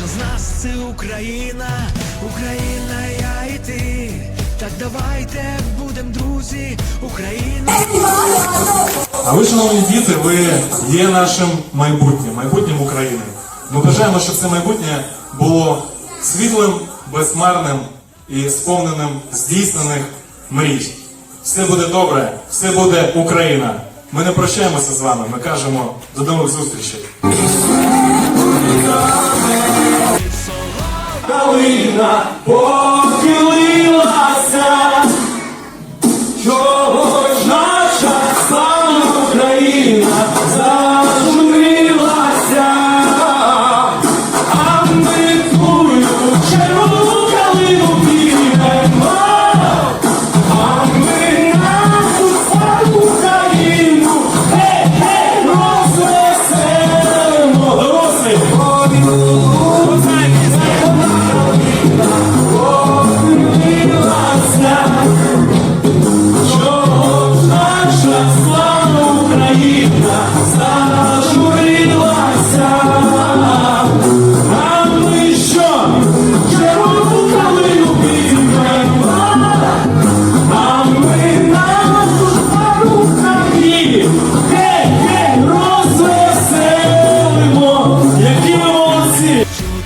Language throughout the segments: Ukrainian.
Кожен з нас це Україна, Україна, я і ти. Так давайте будем друзі, Україна. А ви, шановні діти, ви є нашим майбутнім, майбутнім України. Ми бажаємо, щоб це майбутнє було світлим, безхмарним і сповненим здійснених мрій. Все буде добре, все буде Україна. Ми не прощаємося з вами, ми кажемо до нових зустрічей. Калина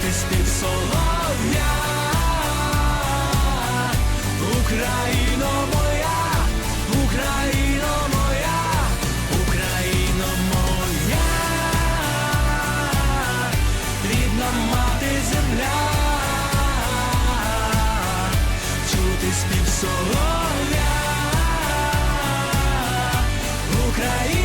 чути спів солов'я, Україно моя, Україно моя, Україно моя, рідна мати земля, чути спів солов'я, Україна.